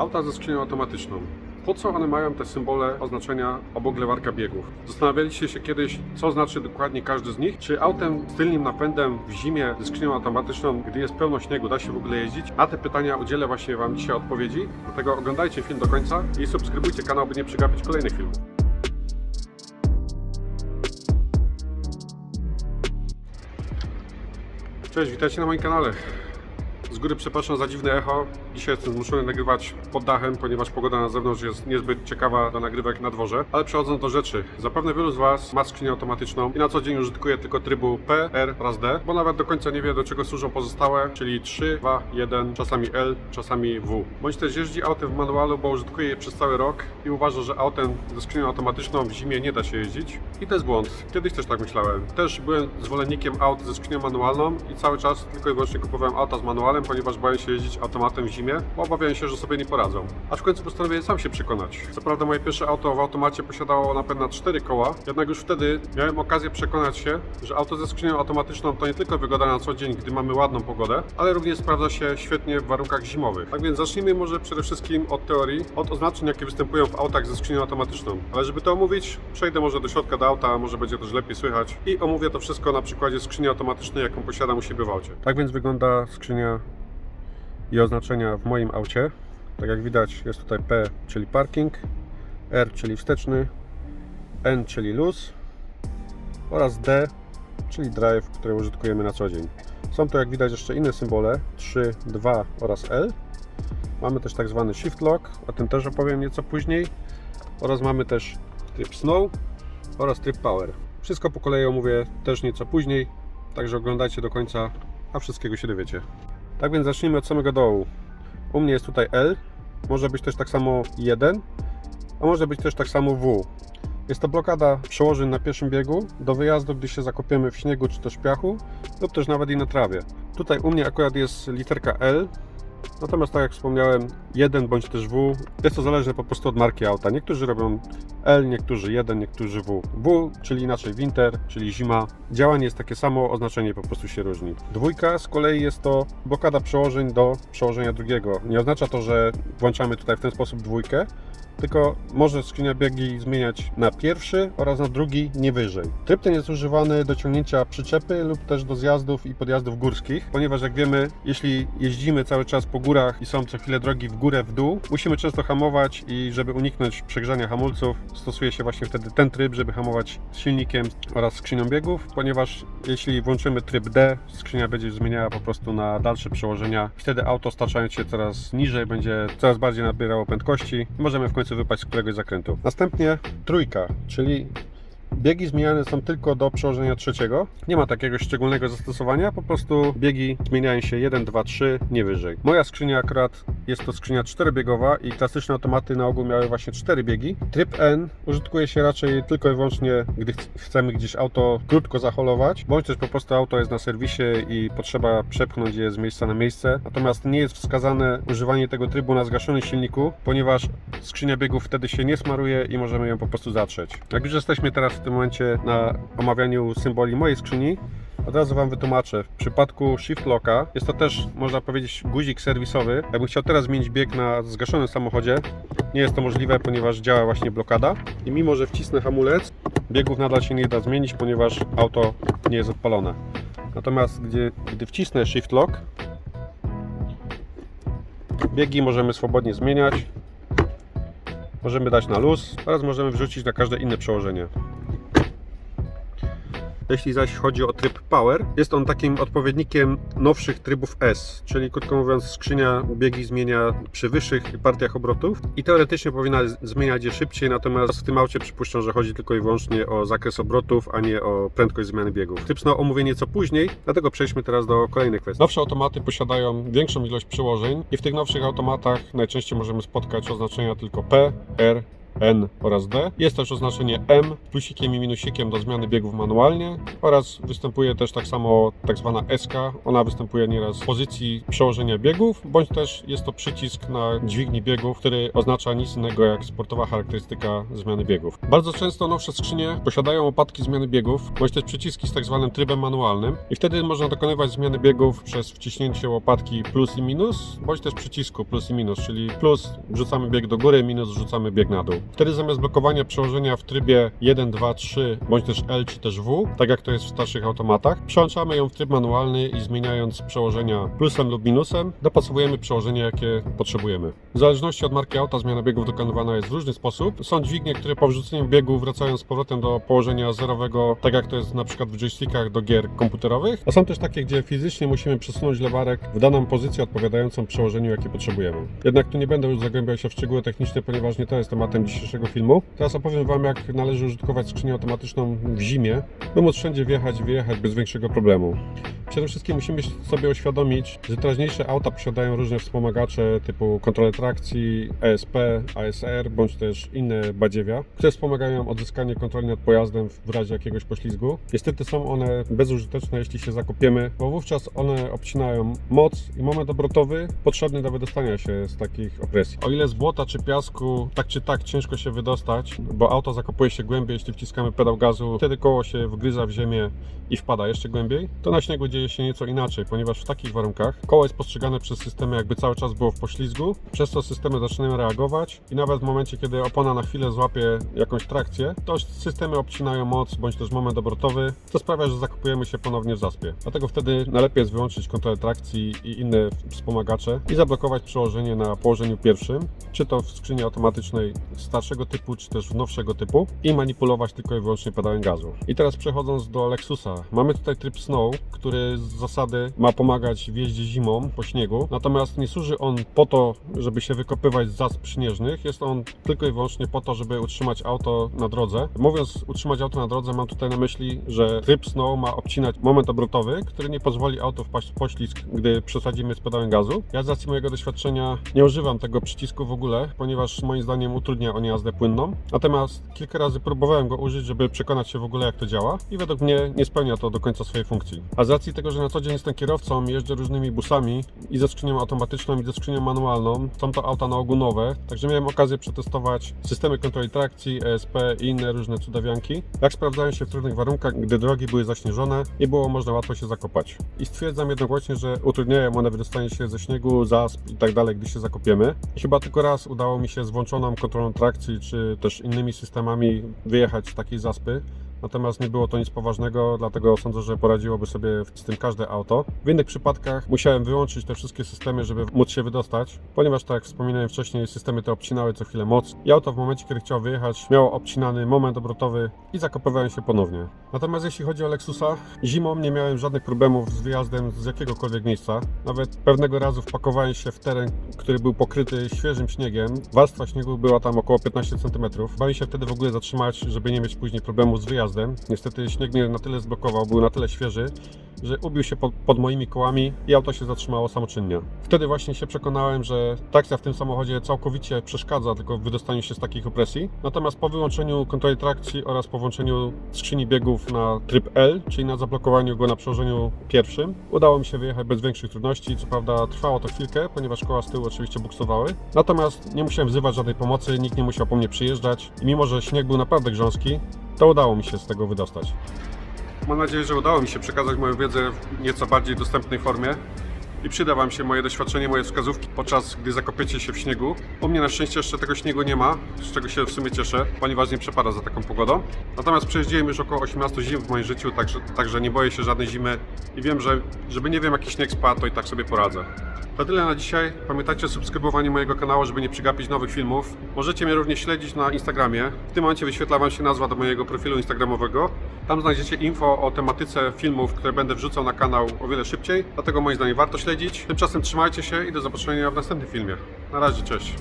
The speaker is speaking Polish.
Auta ze skrzynią automatyczną. Po co one mają te symbole oznaczenia obok lewarka biegów? Zastanawialiście się kiedyś, co znaczy dokładnie każdy z nich? Czy autem z tylnym napędem w zimie ze skrzynią automatyczną, gdy jest pełno śniegu, da się w ogóle jeździć? Na te pytania udzielę właśnie Wam dzisiaj odpowiedzi. Dlatego oglądajcie film do końca i subskrybujcie kanał, by nie przegapić kolejnych filmów. Cześć, witajcie na moim kanale. Z góry przepraszam za dziwne echo. Dzisiaj jestem zmuszony nagrywać pod dachem, ponieważ pogoda na zewnątrz jest niezbyt ciekawa do nagrywek na dworze. Ale przechodząc do rzeczy, zapewne wielu z Was ma skrzynię automatyczną i na co dzień użytkuje tylko trybu P, R oraz D, bo nawet do końca nie wie do czego służą pozostałe, czyli 3, 2, 1, czasami L, czasami W. Bądź też jeździ autem w manualu, bo użytkuje je przez cały rok i uważa, że autem ze skrzynią automatyczną w zimie nie da się jeździć. I to jest błąd. Kiedyś też tak myślałem. Też byłem zwolennikiem aut ze skrzynią manualną i cały czas tylko i wyłącznie kupowałem auta z manualem, ponieważ bałem się jeździć automatem w zimie, bo obawiałem się, że sobie nie poradzą. Aż w końcu postanowiłem sam się przekonać. Co prawda moje pierwsze auto w automacie posiadało napęd na 4 koła, jednak już wtedy miałem okazję przekonać się, że auto ze skrzynią automatyczną to nie tylko wygoda na co dzień, gdy mamy ładną pogodę, ale również sprawdza się świetnie w warunkach zimowych. Tak więc zacznijmy może przede wszystkim od teorii, od oznaczeń, jakie występują w autach ze skrzynią automatyczną. Ale żeby to omówić, przejdę może do środka do auta, może będzie też lepiej słychać i omówię to wszystko na przykładzie skrzyni automatycznej, jaką posiadam u siebie w aucie. Tak więc wygląda skrzynia i oznaczenia w moim aucie. Tak jak widać jest tutaj P, czyli parking, R, czyli wsteczny, N, czyli luz oraz D, czyli drive, który użytkujemy na co dzień. Są tu jak widać jeszcze inne symbole 3, 2 oraz L. Mamy też tak zwany shift lock, o tym też opowiem nieco później. Oraz mamy też tryb snow oraz tryb power. Wszystko po kolei omówię też nieco później, także oglądajcie do końca, a wszystkiego się dowiecie. Tak więc zacznijmy od samego dołu. U mnie jest tutaj L, może być też tak samo 1, a może być też tak samo W. Jest to blokada przełożeń na pierwszym biegu do wyjazdu, gdy się zakopiemy w śniegu czy też piachu, lub też nawet i na trawie. Tutaj u mnie akurat jest literka L, natomiast tak jak wspomniałem, 1 bądź też W. Jest to zależne po prostu od marki auta. Niektórzy robią L, niektórzy 1, niektórzy W. W, czyli inaczej winter, czyli zima. Działanie jest takie samo, oznaczenie po prostu się różni. Dwójka z kolei jest to blokada przełożeń do przełożenia drugiego. Nie oznacza to, że włączamy tutaj w ten sposób dwójkę, tylko może skrzynia biegi zmieniać na pierwszy oraz na drugi nie wyżej. Tryb ten jest używany do ciągnięcia przyczepy lub też do zjazdów i podjazdów górskich, ponieważ jak wiemy, jeśli jeździmy cały czas po górach i są co chwilę drogi w górę, w dół, musimy często hamować i żeby uniknąć przegrzania hamulców, stosuje się właśnie wtedy ten tryb, żeby hamować silnikiem oraz skrzynią biegów, ponieważ jeśli włączymy tryb D, skrzynia będzie zmieniała po prostu na dalsze przełożenia. Wtedy auto staczając się coraz niżej będzie coraz bardziej nabierało prędkości. Możemy w końcu wypaść z któregoś zakrętu. Następnie trójka, czyli Biegi zmieniane są tylko do przełożenia trzeciego. Nie ma takiego szczególnego zastosowania, po prostu biegi zmieniają się 1, 2, 3, nie wyżej. Moja skrzynia akurat jest to skrzynia czterobiegowa i klasyczne automaty na ogół miały właśnie 4 biegi. Tryb N użytkuje się raczej tylko i wyłącznie, gdy ch- chcemy gdzieś auto krótko zaholować, bądź też po prostu auto jest na serwisie i potrzeba przepchnąć je z miejsca na miejsce. Natomiast nie jest wskazane używanie tego trybu na zgaszonym silniku, ponieważ skrzynia biegów wtedy się nie smaruje i możemy ją po prostu zatrzeć. Jak już jesteśmy teraz w tym momencie na omawianiu symboli mojej skrzyni, od razu Wam wytłumaczę. W przypadku Shift Locka jest to też, można powiedzieć, guzik serwisowy. Jakbym chciał teraz zmienić bieg na zgaszonym samochodzie, nie jest to możliwe, ponieważ działa właśnie blokada. I mimo, że wcisnę hamulec, biegów nadal się nie da zmienić, ponieważ auto nie jest odpalone. Natomiast gdy, gdy wcisnę Shift Lock, biegi możemy swobodnie zmieniać. Możemy dać na luz oraz możemy wrzucić na każde inne przełożenie. Jeśli zaś chodzi o tryb Power, jest on takim odpowiednikiem nowszych trybów S, czyli krótko mówiąc skrzynia biegi zmienia przy wyższych partiach obrotów i teoretycznie powinna zmieniać je szybciej, natomiast w tym aucie przypuszczam, że chodzi tylko i wyłącznie o zakres obrotów, a nie o prędkość zmiany biegów. Tryb Snow omówię nieco później, dlatego przejdźmy teraz do kolejnych kwestii. Nowsze automaty posiadają większą ilość przełożeń i w tych nowszych automatach najczęściej możemy spotkać oznaczenia tylko P, R, N oraz D. Jest też oznaczenie M plusikiem i minusikiem do zmiany biegów manualnie oraz występuje też tak samo tak zwana SK. Ona występuje nieraz w pozycji przełożenia biegów, bądź też jest to przycisk na dźwigni biegów, który oznacza nic innego jak sportowa charakterystyka zmiany biegów. Bardzo często nowsze skrzynie posiadają opadki zmiany biegów, bądź też przyciski z tak zwanym trybem manualnym i wtedy można dokonywać zmiany biegów przez wciśnięcie łopatki plus i minus, bądź też przycisku plus i minus, czyli plus wrzucamy bieg do góry, minus wrzucamy bieg na dół. Wtedy zamiast blokowania przełożenia w trybie 1, 2, 3, bądź też L czy też W, tak jak to jest w starszych automatach, przełączamy ją w tryb manualny i zmieniając przełożenia plusem lub minusem, dopasowujemy przełożenie, jakie potrzebujemy. W zależności od marki auta zmiana biegów dokonywana jest w różny sposób. Są dźwignie, które po wrzuceniu biegu wracają z powrotem do położenia zerowego, tak jak to jest na przykład w joystickach do gier komputerowych, a są też takie, gdzie fizycznie musimy przesunąć lewarek w daną pozycję odpowiadającą przełożeniu, jakie potrzebujemy. Jednak tu nie będę już zagłębiał się w szczegóły techniczne, ponieważ nie to jest tematem dzisiejszego filmu. Teraz opowiem Wam, jak należy użytkować skrzynię automatyczną w zimie, by móc wszędzie wjechać i wyjechać bez większego problemu. Przede wszystkim musimy sobie uświadomić, że teraźniejsze auta posiadają różne wspomagacze typu kontrolę trakcji, ESP, ASR bądź też inne badziewia, które wspomagają odzyskanie kontroli nad pojazdem w razie jakiegoś poślizgu. Niestety są one bezużyteczne, jeśli się zakopiemy, bo wówczas one obcinają moc i moment obrotowy potrzebny do wydostania się z takich opresji. O ile z błota czy piasku tak czy tak ciężko się wydostać, bo auto zakopuje się głębiej, jeśli wciskamy pedał gazu, wtedy koło się wgryza w ziemię i wpada jeszcze głębiej, to na śniegu dzieje się nieco inaczej, ponieważ w takich warunkach koło jest postrzegane przez systemy jakby cały czas było w poślizgu, przez to systemy zaczynają reagować i nawet w momencie, kiedy opona na chwilę złapie jakąś trakcję, to systemy obcinają moc bądź też moment obrotowy, co sprawia, że zakopujemy się ponownie w zaspie. Dlatego wtedy najlepiej jest wyłączyć kontrolę trakcji i inne wspomagacze i zablokować przełożenie na położeniu pierwszym, czy to w skrzyni automatycznej starszego typu, czy też nowszego typu i manipulować tylko i wyłącznie pedałem gazu. I teraz przechodząc do Lexusa, mamy tutaj tryb Snow, który z zasady ma pomagać w jeździe zimą po śniegu, natomiast nie służy on po to, żeby się wykopywać z zasp śnieżnych, jest on tylko i wyłącznie po to, żeby utrzymać auto na drodze. Mówiąc utrzymać auto na drodze, mam tutaj na myśli, że tryb Snow ma obcinać moment obrotowy, który nie pozwoli auto wpaść w poślizg, gdy przesadzimy z pedałem gazu. Ja z racji mojego doświadczenia nie używam tego przycisku w ogóle, ponieważ moim zdaniem utrudnia on jazdę płynną. Natomiast kilka razy próbowałem go użyć, żeby przekonać się w ogóle jak to działa i według mnie nie spełnia to do końca swojej funkcji. A z racji tego, że na co dzień jestem kierowcą, jeżdżę różnymi busami i ze skrzynią automatyczną i ze skrzynią manualną, są to auta na ogół nowe, także miałem okazję przetestować systemy kontroli trakcji, ESP i inne różne cudawianki. Jak sprawdzają się w trudnych warunkach, gdy drogi były zaśnieżone, nie było można łatwo się zakopać. I stwierdzam jednogłośnie, że utrudniają one wydostanie się ze śniegu, zasp i tak dalej, gdy się zakopiemy. I chyba tylko raz udało mi się z włączoną kontrolą trakcji, czy też innymi systemami wyjechać z takiej zaspy. Natomiast nie było to nic poważnego, dlatego sądzę, że poradziłoby sobie z tym każde auto. W innych przypadkach musiałem wyłączyć te wszystkie systemy, żeby móc się wydostać, ponieważ tak jak wspominałem wcześniej, systemy te obcinały co chwilę moc i auto w momencie, kiedy chciało wyjechać, miało obcinany moment obrotowy i zakopywałem się ponownie. Natomiast jeśli chodzi o Lexusa, zimą nie miałem żadnych problemów z wyjazdem z jakiegokolwiek miejsca. Nawet pewnego razu wpakowałem się w teren, który był pokryty świeżym śniegiem. Warstwa śniegu była tam około 15 cm. Bałem się wtedy w ogóle zatrzymać, żeby nie mieć później problemu z wyjazdem. Niestety śnieg mnie na tyle zblokował, był na tyle świeży, że ubił się pod, pod moimi kołami i auto się zatrzymało samoczynnie. Wtedy właśnie się przekonałem, że trakcja w tym samochodzie całkowicie przeszkadza tylko w wydostaniu się z takich opresji. Natomiast po wyłączeniu kontroli trakcji oraz po włączeniu skrzyni biegów na tryb L, czyli na zablokowaniu go na przełożeniu pierwszym, udało mi się wyjechać bez większych trudności. Co prawda trwało to chwilkę, ponieważ koła z tyłu oczywiście buksowały. Natomiast nie musiałem wzywać żadnej pomocy, nikt nie musiał po mnie przyjeżdżać i mimo, że śnieg był naprawdę grząski, to udało mi się z tego wydostać. Mam nadzieję, że udało mi się przekazać moją wiedzę w nieco bardziej dostępnej formie i przyda Wam się moje doświadczenie, moje wskazówki podczas gdy zakopiecie się w śniegu. U mnie na szczęście jeszcze tego śniegu nie ma, z czego się w sumie cieszę, ponieważ nie przepada za taką pogodą. Natomiast przejeździłem już około 18 zim w moim życiu, także, także nie boję się żadnej zimy i wiem, że żeby nie wiem jaki śnieg spadł, to i tak sobie poradzę. To tyle na dzisiaj. Pamiętajcie o subskrybowaniu mojego kanału, żeby nie przegapić nowych filmów. Możecie mnie również śledzić na Instagramie. W tym momencie wyświetla Wam się nazwa do mojego profilu Instagramowego. Tam znajdziecie info o tematyce filmów, które będę wrzucał na kanał o wiele szybciej. Dlatego moim zdaniem warto śledzić. Tymczasem trzymajcie się i do zobaczenia w następnym filmie. Na razie, cześć.